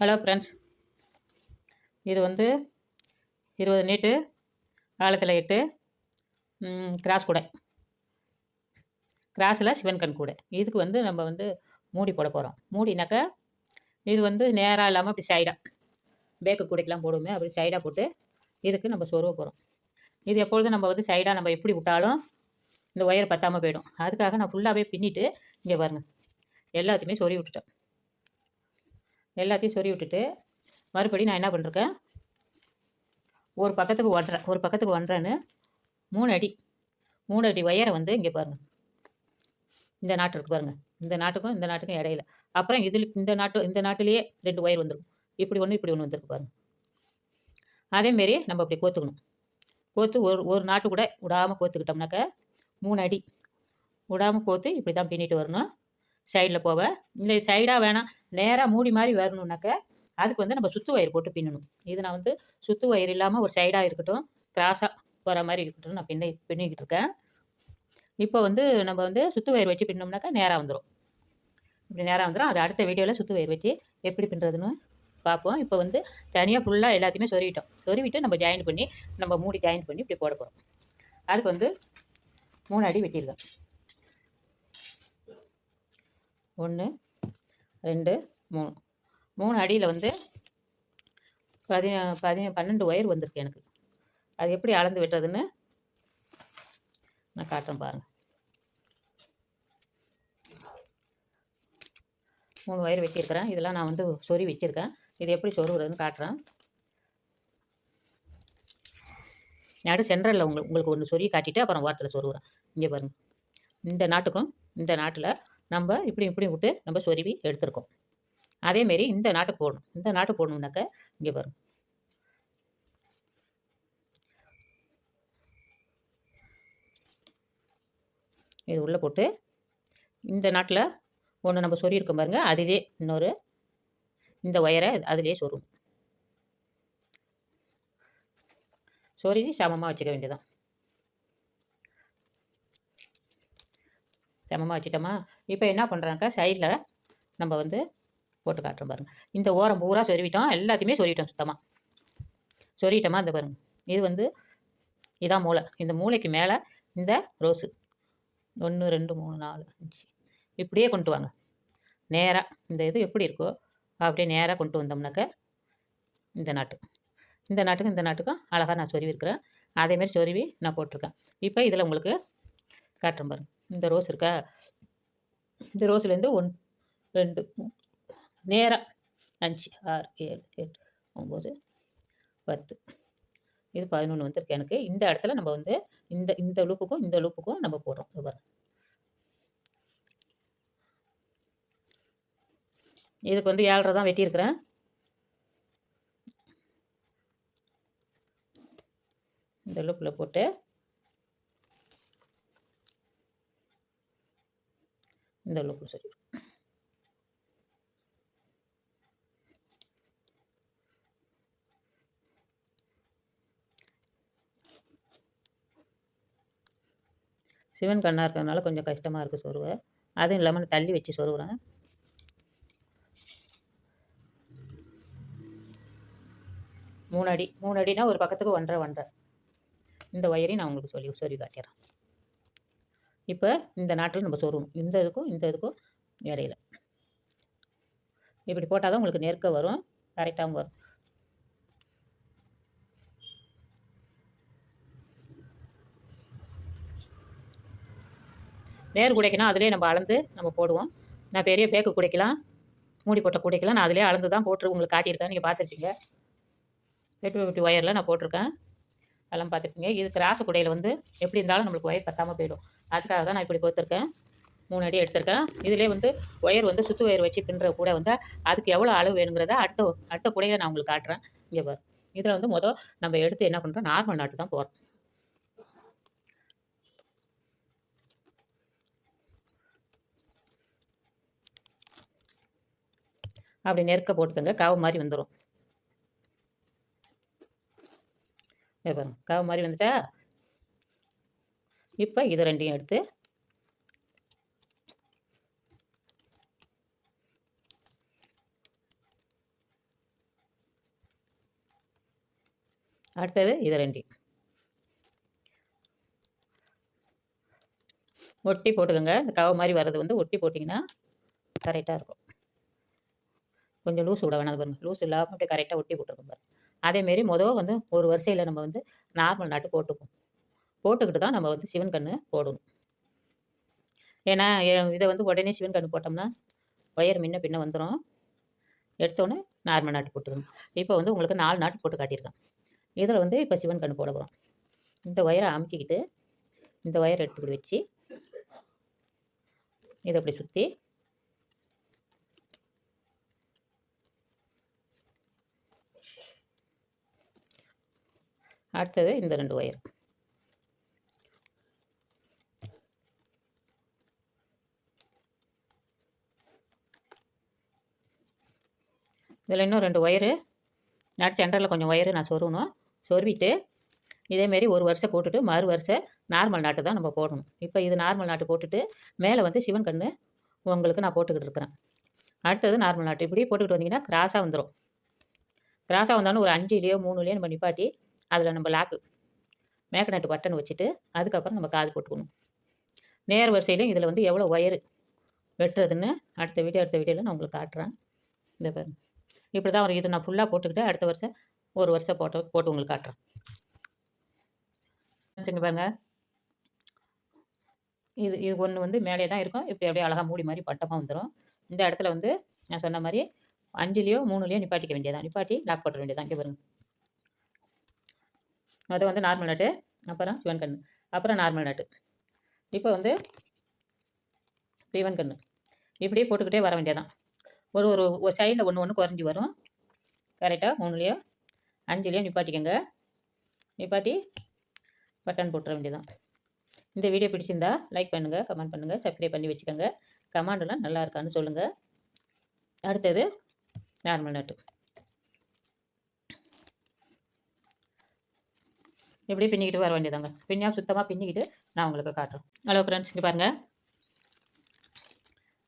Hello friends இது வந்து இருபது நீட்டு ஆழத்தில் எட்டு கிராஸ் கூடை. கிராஸில் சிவன் கண் கூடை. இதுக்கு வந்து நம்ம வந்து மூடி போட போகிறோம் மூடினாக்கா இது வந்து நேராக இல்லாமல் அப்படி சைடாக பேக்கு கூடைக்கெலாம் போடுவோமே அப்படி சைடாக போட்டு இதுக்கு நம்ம சொருவ போகிறோம் இது எப்பொழுதும் நம்ம வந்து சைடாக நம்ம எப்படி விட்டாலும் இந்த ஒயர் பற்றாமல் போயிடும். அதுக்காக நான் ஃபுல்லாகவே பின்னிட்டு இங்கே பாருங்கள் எல்லாத்தையுமே சொறி விட்டுட்டேன். எல்லாத்தையும் சொறி விட்டுட்டு மறுபடி நான் என்ன பண்ணிருக்கேன்? ஒரு பக்கத்துக்கு ஒன்றேன் ஒரு பக்கத்துக்கு ஒன்றேன்னு மூணு அடி மூணு அடி ஒயரை வந்து இங்கே பாருங்கள் இந்த நாட்டு இருக்கு பாருங்கள் இந்த நாட்டுக்கும் இந்த நாட்டுக்கும் இடையில. அப்புறம் இதில் இந்த நாட்டு இந்த நாட்டிலேயே ரெண்டு ஒயர் வந்துடும் இப்படி ஒன்று இப்படி ஒன்று வந்துருக்கு பாருங்கள் அதேமாரி நம்ம அப்படி கோத்துக்கணும். கோத்து ஒரு ஒரு நாட்டு கூட விடாமல் கோத்துக்கிட்டோம்னாக்க மூணு அடி. விடாமல் கோத்து இப்படி தான் பின்னிட்டு வரணும். சைடில் போவ. இல்லை சைடாக வேணாம். நேராக மூடி மாதிரி வரணுன்னாக்க அதுக்கு வந்து நம்ம சுத்து வயிறு போட்டு பின்னணும். இது நான் வந்து சுத்து வயிறு இல்லாமல் ஒரு சைடாக இருக்கட்டும் கிராஸாக போகிற மாதிரி இருக்கட்டும் நான் பின்ன பின்னிக்கிட்டு இருக்கேன். இப்போ வந்து நம்ம வந்து சுத்து வயிறு வச்சு பின்னோம்னாக்கா நேராக வந்துடும் இப்படி நேராக வந்துடும் அது அடுத்த வீடியோவில் சுத்து வயிறு வச்சு எப்படி பின்னுறதுன்னு பார்ப்போம். இப்போ வந்து தனியாக ஃபுல்லாக எல்லாத்தையுமே சொருவிட்டோம் சொருவிட்டு நம்ம ஜாயின் பண்ணி நம்ம மூடி ஜாயின் பண்ணி இப்படி போட போகிறோம் அதுக்கு வந்து மூணு அடி வெட்டியிருக்கேன் ஒன்று ரெண்டு மூணு. மூணு அடியில் வந்து பதி பதி பன்னெண்டு ஒயர் வந்திருக்கு எனக்கு. அது எப்படி அளந்து வெட்டுறதுன்னு நான் காட்டுறேன் பாருங்கள் மூணு ஒயர் வெட்டியிருக்கிறேன். இதெல்லாம் நான் வந்து சொறி வச்சுருக்கேன். இது எப்படி சொருகிறதுன்னு காட்டுறேன். நடு சென்ட்ரலில் உங்களுக்கு உங்களுக்கு ஒன்று சொறி காட்டிட்டு அப்புறம் வாரத்தில் சொருகிறேன் இங்கே பாருங்கள் இந்த நாட்டுக்கும் இந்த நாட்டில் நம்ம இப்படி இப்படி விட்டு நம்ம சொருவி எடுத்திருக்கோம். அதேமாரி இந்த நாட்டுக்கு போடணும். இந்த நாட்டுக்கு போடணுன்னாக்க இங்கே வரும் இது உள்ளே போட்டு இந்த நாட்டில் ஒன்று நம்ம சொருகிருக்கோம் பாருங்கள் அதிலே இன்னொரு இந்த ஒயரை அதிலே சொருகும். சொருகி சமமாக வச்சுக்க வேண்டியதான் சமமாக வச்சுட்டோமா? இப்போ என்ன பண்ணுறாங்க சைடில் நம்ம வந்து போட்டு காட்டுறோம் பாருங்கள் இந்த ஓரம் பூரா சொருவிட்டோம். எல்லாத்தையுமே சொருவிட்டோம் சுத்தமாக சொருவிட்டோமா? இந்த பாருங்கள் இது வந்து இதான் மூளை. இந்த மூளைக்கு மேலே இந்த ரோஸு. ஒன்று ரெண்டு மூணு நாலு அஞ்சு. இப்படியே கொண்டு வாங்க. நேராக இந்த இது எப்படி இருக்கோ அப்படியே நேராக கொண்டு வந்தோம்னாக்க இந்த நாட்டு. இந்த நாட்டுக்கும் இந்த நாட்டுக்கும் அழகாக நான் சொருவி இருக்கிறேன் அதேமாரி சொருவி நான் போட்டிருக்கேன். இப்போ இதில் உங்களுக்கு காட்டுறேன் பாருங்க. இந்த ரோஸ் இருக்கா? இந்த ரோஸ்லேருந்து ஒன் ரெண்டு நேராக அஞ்சு ஆறு ஏழு எட்டு ஒம்பது பத்து. இது பதினொன்று வந்திருக்கு எனக்கு. இந்த இடத்துல நம்ம வந்து இந்த இந்த லூப்புக்கும் இந்த லூப்புக்கும் நம்ம போடுறோம். விவரம் இதுக்கு வந்து ஏழரை தான் வெட்டியிருக்கிறேன். இந்த லூப்பில் போட்டு இந்த அளவுக்கு சரி. சிவன் கண்ணாக இருக்கிறதுனால கொஞ்சம் கஷ்டமாக இருக்குது சொருவை. அதுவும் இல்லாமல் நான் தள்ளி வச்சு சொருகிறேன் மூணு அடி மூணு அடினா ஒரு பக்கத்துக்கு ஒன்றரை ஒன்றரை. இந்த ஒயரையும் நான் உங்களுக்கு சொல்லி சொல்லி காட்டிடுறேன். இப்போ இந்த நாட்டில் நம்ம சொருகணும். இந்த இதுக்கும் இந்த இதுக்கும் இடையில. இப்படி போட்டால் தான் உங்களுக்கு நெருக்க வரும். கரெக்டாகவும் வரும். நேர் குடைக்கணும் அதிலே நம்ம அளந்து நம்ம போடுவோம். நான் பெரிய பேக்கு குடைக்கலாம். மூடி போட்ட குடைக்கலாம். நான் அதிலே அளந்து தான் போட்டு உங்களுக்கு காட்டியிருக்கேன். நீங்கள் பார்த்துருக்கீங்க எட்டு வெட்டி ஒயரில் நான் போட்டிருக்கேன். எல்லாம் பார்த்துருப்பீங்க. இது ராசு குடையில் வந்து எப்படி இருந்தாலும் நம்மளுக்கு ஒயர் பத்தாமல் போயிடும். அதுக்காக தான் நான் இப்படி கொடுத்துருக்கேன் மூணு அடி எடுத்திருக்கேன். இதிலே வந்து ஒயர் வந்து சுத்து ஒயர் வச்சு பின்னுற கூட வந்து அதுக்கு எவ்வளோ அளவு வேணுங்கிறத அடுத்த அடுத்த குடையில் நான் உங்களுக்கு காட்டுறேன். இங்கே பாரு. இதில் வந்து மொதல் நம்ம எடுத்து என்ன பண்ணுறோம் நார்மல் நாட்டு தான் போகிறோம் அப்படி நெருக்க போட்டுக்கோங்க. காவு மாதிரி வந்துடும் இங்கே பாருங்கள் காவு மாதிரி வந்துட்டா? இப்போ இது ரெண்டையும் எடுத்து அடுத்தது இது ரெண்டையும். ஒட்டி போட்டுக்கோங்க. இந்த கவை மாதிரி வர்றது வந்து ஒட்டி போட்டிங்கன்னா கரெக்டாக இருக்கும். கொஞ்சம் லூஸ் விட வேணாம். பாருங்கள் லூஸ் இல்லாமல் அப்படியே கரெக்டாக ஒட்டி போட்டுருக்கோம் பாருங்கள் அதேமாரி மொதல் வந்து ஒரு வரிசையில் நம்ம வந்து நார்மல் நாட்டு போட்டுப்போம் போட்டுக்கிட்டு தான் நம்ம வந்து சிவன் கன்று போடணும். ஏன்னா எ- இதை வந்து உடனே சிவன் கன்று போட்டோம்னா ஒயர் முன்ன பின்ன வந்துடும் எடுத்தோடனே நார்மல் நாட்டு போட்டுக்கணும். இப்போ வந்து உங்களுக்கு நாலு நாட்டு போட்டு காட்டியிருக்கேன். இதில் வந்து இப்போ சிவன் கன்று போட போகிறோம் இந்த ஒயரை அமுக்கிக்கிட்டு இந்த ஒயரை எடுத்துக்கிட்டு வச்சு இதை அப்படி சுற்றி அடுத்தது இந்த ரெண்டு ஒயர் இதில் இன்னும் ரெண்டு ஒயரு நடு சென்டரில் கொஞ்சம் ஒயரு நான் சொருகணும். சொருவிட்டு இதேமாரி ஒரு வருஷம் போட்டுட்டு மறு வருஷம் நார்மல் நாட்டு தான் நம்ம போடணும். இப்போ இது நார்மல் நாட்டு போட்டுட்டு மேலே வந்து சிவன் கண்ணு உங்களுக்கு நான் போட்டுக்கிட்டு இருக்கிறேன். அடுத்தது நார்மல் நாட்டு. இப்படி போட்டுக்கிட்டு வந்தீங்கன்னா கிராஸாக வந்துடும் கிராஸாக வந்தாலும் ஒரு அஞ்சுலேயோ மூணுலேயோ நம்ம நிப்பாட்டி அதில் நம்ம லாக்கு மேக்கநட்டு பட்டன் வச்சுட்டு அதுக்கப்புறம் நம்ம காது போட்டுக்கணும். நேர் வரிசையிலையும் இதில் வந்து எவ்வளோ ஒயரு வெட்டுறதுன்னு அடுத்த வீடியோ அடுத்த வீடியோவில் நான் உங்களுக்கு காட்டுறேன். இந்த பாருங்க. இப்படி தான் வரும் இது நான் ஃபுல்லாக போட்டுக்கிட்டு அடுத்த வருஷம் ஒரு வருஷம் போட்டு போட்டு உங்களுக்கு காட்டுறேன். வச்சுங்க பாருங்க. இது இது ஒன்று வந்து மேலே தான் இருக்கும். இப்படி அப்படியே அழகாக மூடி மாதிரி பட்டமாக வந்துடும் இந்த இடத்துல வந்து நான் சொன்ன மாதிரி அஞ்சுலேயோ மூணுலேயோ நிப்பாட்டிக்க வேண்டியதான் நிப்பாட்டி லாக் போட்டுற வேண்டியதான் இங்கே பாருங்க. அது வந்து நார்மல் நட்டு அப்புறம் சிவன் கண்ணு. அப்புறம் நார்மல் நட்டு இப்போ வந்து சிவன் கண்ணு. இப்படியே போட்டுக்கிட்டே வர வேண்டியதான் ஒரு ஒரு ஒரு சைடில் ஒன்று ஒன்று குறைஞ்சி வரும். கரெக்டாக மூணுலேயோ அஞ்சுலேயோ நிப்பாட்டிக்கோங்க. நிப்பாட்டி பட்டன் போட்டுற வேண்டியதான் இந்த வீடியோ பிடிச்சிருந்தா லைக் பண்ணுங்கள் கமெண்ட் பண்ணுங்கள் சப்ஸ்கிரைப் பண்ணி வச்சுக்கோங்க. கமெண்ட்லாம் நல்லா இருக்கான்னு சொல்லுங்கள் அடுத்தது நார்மல் நட்டு இப்படி பின்னிக்கிட்டு வர வேண்டியதாங்க? பின்னியாக சுத்தமாக பின்னிக்கிட்டு நான் உங்களுக்கு காட்டுறேன். ஹலோ ஃப்ரெண்ட்ஸ் இங்கே பாருங்கள்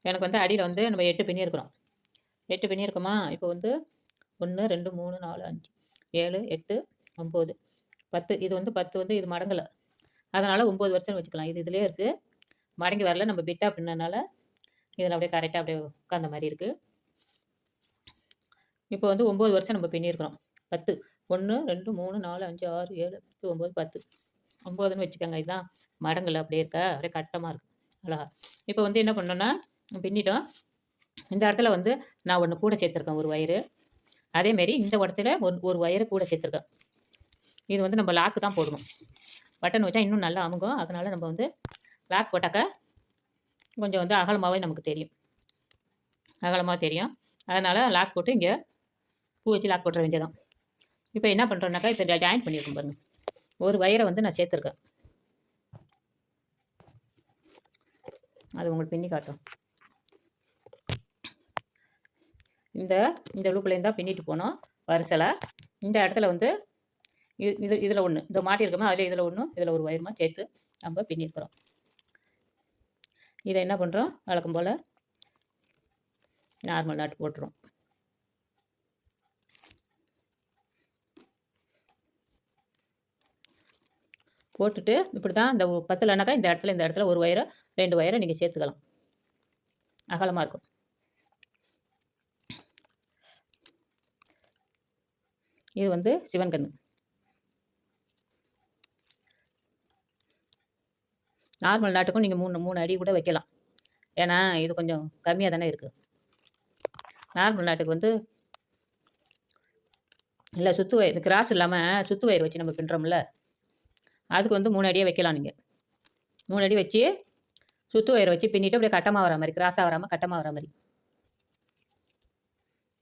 எனக்கு வந்து அடியில் வந்து நம்ம எட்டு பின்னியிருக்கிறோம் எட்டு பின்னியிருக்கோமா இப்போ வந்து ஒன்று ரெண்டு மூணு நாலு அஞ்சு ஏழு எட்டு ஒம்பது பத்து. இது வந்து பத்து வந்து இது மடங்கலை. அதனால் ஒம்பது வருஷம் வச்சுக்கலாம். இது இதுலேயே இருக்குது மடங்கி வரல. நம்ம பிட்டாக பின்னனால இதில் அப்படியே கரெக்டாக அப்படியே உட்காந்த மாதிரி இருக்குது இப்போ வந்து ஒம்பது வருஷம் நம்ம பின்னியிருக்கிறோம் பத்து. ஒன்று ரெண்டு மூணு நாலு அஞ்சு ஆறு ஏழு எட்டு ஒம்பது பத்து. ஒம்பதுன்னு வச்சுக்கோங்க. இதுதான் மடங்கள். அப்படியே இருக்கா? அப்படியே கட்டமாக இருக்குது அழகா. இப்போ வந்து என்ன பண்ணோன்னா பின்னிட்டோம். இந்த இடத்துல வந்து நான் ஒன்று கூட சேர்த்துருக்கேன் ஒரு வயிறு. அதேமாரி இந்த இடத்துல ஒரு ஒரு வயிறு கூட சேர்த்துருக்கேன். இது வந்து நம்ம லாக்கு தான் போடணும். பட்டன் வச்சா இன்னும் நல்லா அமுகும் அதனால் நம்ம வந்து லாக் போட்டாக்கா கொஞ்சம் வந்து அகலமாகவே நமக்கு தெரியும். அகலமாக தெரியும். அதனால் லாக் போட்டு இங்கே பூ வச்சு லாக் போட்டுற வேண்டியதான் இப்போ என்ன பண்ணுறோன்னாக்கா இப்போ ஜாயின் பண்ணியிருக்கோம் பாருங்க. ஒரு வயரை வந்து நான் சேர்த்துருக்கேன். அது உங்களுக்கு பின்னி காட்டும். இந்த இந்த லூப்லேருந்து தான் பின்னிட்டு போனோம் வரிசலை இந்த இடத்துல வந்து இது இது இதில் ஒன்று இந்த மாட்டியிருக்கோமா அதில் இதில் ஒன்று இதில் ஒரு வயருமா சேர்த்து நம்ம பின்னிருக்கிறோம். இதை என்ன பண்ணுறோம் வழக்கம் போல் நார்மல் நாட்டு போட்டுரும் போட்டுட்டு இப்படி தான் இந்த பத்துலனாக்கா இந்த இடத்துல இந்த இடத்துல ஒரு ஒயரை ரெண்டு ஒயரை நீங்கள் சேர்த்துக்கலாம். அகலமாக இருக்கும். இது வந்து சிவன் கண்ணு. நார்மல் நாட்டுக்கும் நீங்கள் மூணு மூணு அடி கூட வைக்கலாம். ஏன்னா இது கொஞ்சம் கம்மியாக தானே இருக்குது நார்மல் நாட்டுக்கு வந்து இல்லை சுத்து வயிறு கிராஸ் இல்லாமல் சுத்து வயிறு வச்சு நம்ம பின்னுறோம்ல அதுக்கு வந்து மூணு அடியே வைக்கலாம் நீங்கள் மூணு அடி வச்சு சுத்து வயிறு வச்சு பின்னிட்டு அப்படியே கட்டமாக வர மாதிரி கிராஸாக வராமல் கட்டமாக வர மாதிரி.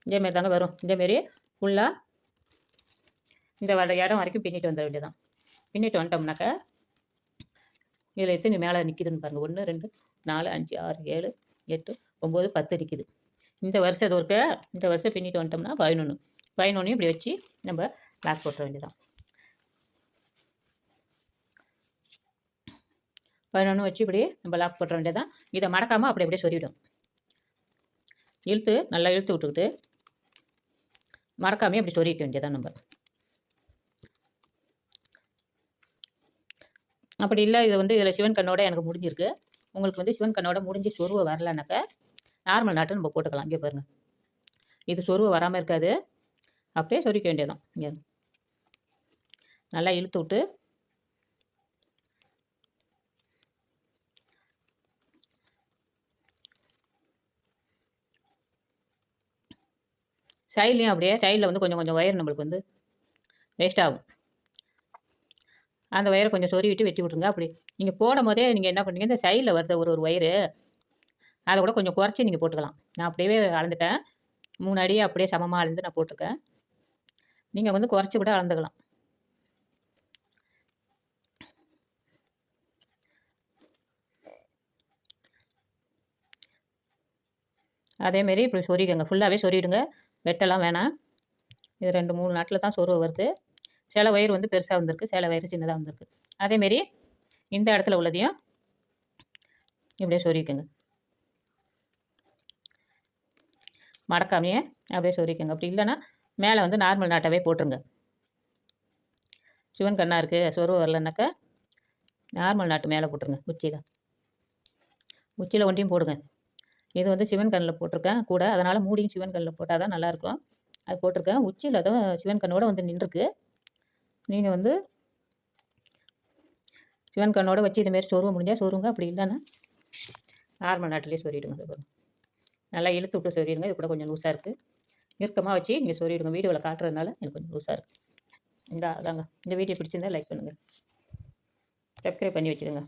இதேமாரி தாங்க வரும். இதேமாரி ஃபுல்லாக இந்த வர இடம் வரைக்கும் பின்னிட்டு வந்துட வேண்டியதான் பின்னிட்டு வந்துட்டோம்னாக்கா இதில் எத்தனை மேலே நிற்கிதுன்னு பாருங்கள் ஒன்று ரெண்டு நாலு அஞ்சு ஆறு ஏழு எட்டு ஒம்பது பத்து நிற்கிது இந்த வருஷம் ஒருக்க இந்த வருஷம் பின்னிட்டு வந்துட்டோம்னா பதினொன்று பதினொன்றையும் இப்படி வச்சு நம்ம லாக் போட்டுற வேண்டியதான் பதினொன்று வச்சு இப்படி நம்ம லாக் போட்டுற வேண்டியதான் இதை மறக்காமல் அப்படி அப்படியே சொருவிடும் இழுத்து நல்லா இழுத்து விட்டுக்கிட்டு மறக்காமே அப்படி சொருவிக்க வேண்டியதான் நம்ம. அப்படி இல்லை இது வந்து இதில் சிவன் கண்ணோட எனக்கு முடிஞ்சிருக்கு. உங்களுக்கு வந்து சிவன் கண்ணோட முடிஞ்சு சொருவை வரலனாக்க நார்மல் நாட்டை நம்ம போட்டுக்கலாம். இங்கே பாருங்கள் இது சொருவை வராமல் இருக்காது. அப்படியே சொருவிக்க வேண்டியதான் இங்கே. நல்லா இழுத்து விட்டு சைட்லேயும் அப்படியே சைடில் வந்து கொஞ்சம் கொஞ்சம் ஒயர் நம்மளுக்கு வந்து வேஸ்ட் ஆகும். அந்த ஒயரை கொஞ்சம் சொருவிட்டு வெட்டி விட்ருங்க அப்படி நீங்கள் போடும் போதே நீங்கள் என்ன பண்ணுறீங்க இந்த சைடில் வருது ஒரு ஒரு ஒயரு அதை கூட கொஞ்சம் குறைச்சி நீங்கள் போட்டுக்கலாம். நான் அப்படியே அளந்துட்டேன். மூணு அடியே அப்படியே சமமாக அளந்து நான் போட்டிருக்கேன். நீங்கள் வந்து குறைச்சி கூட அளந்துக்கலாம். அதேமாரி இப்படி சொருகிக்கங்க. ஃபுல்லாகவே சொருகிடுங்க. வெட்டெல்லாம் வேணாம். இது ரெண்டு மூணு நாட்டில் தான் சொருவை வருது. சில வயிறு வந்து பெருசாக வந்திருக்கு. சில வயிறு சின்னதாக வந்திருக்கு. அதேமாரி இந்த இடத்துல உள்ளதையும் இப்படியே சொருகிக்கங்க. மடக்காமையே அப்படியே சொருகிக்கங்க. அப்படி இல்லைன்னா மேலே வந்து நார்மல் நாட்டவே போட்டுருங்க. சிவன் கண்ணாக இருக்குது சொருவ வரலனாக்கா நார்மல் நாட்டு மேலே போட்டுருங்க. உச்சியில். உச்சியில் ஒன்றையும் போடுங்க. இது வந்து சிவன் கண்ணில் போட்டிருக்கேன். கூட அதனால் மூடியும் சிவன் கண்ணில் போட்டால் தான் நல்லாயிருக்கும். அது போட்டிருக்கேன். உச்சியில் தான் சிவன் கண்ணோட வந்து நின்றுருக்கு. நீங்கள் வந்து சிவன் கண்ணோட வச்சு இதுமாரி சொருவ முடிஞ்சால் சொருங்க. அப்படி இல்லைன்னா நார்மல் நாட்டிலே சொல்லிவிடுங்க இது நல்லா இழுத்து விட்டு சொல்லிடுங்க இது கூட கொஞ்சம் லூஸாக இருக்குது இறுக்கமாக வச்சு நீங்கள் சொல்லிவிடுங்க வீடியோவில் காட்டுறதுனால எனக்கு கொஞ்சம் லூஸாக இருக்குது இந்த அதாங்க இந்த வீடியோ பிடிச்சிருந்தா லைக் பண்ணுங்கள் சப்ஸ்கிரைப் பண்ணி வச்சுருங்க.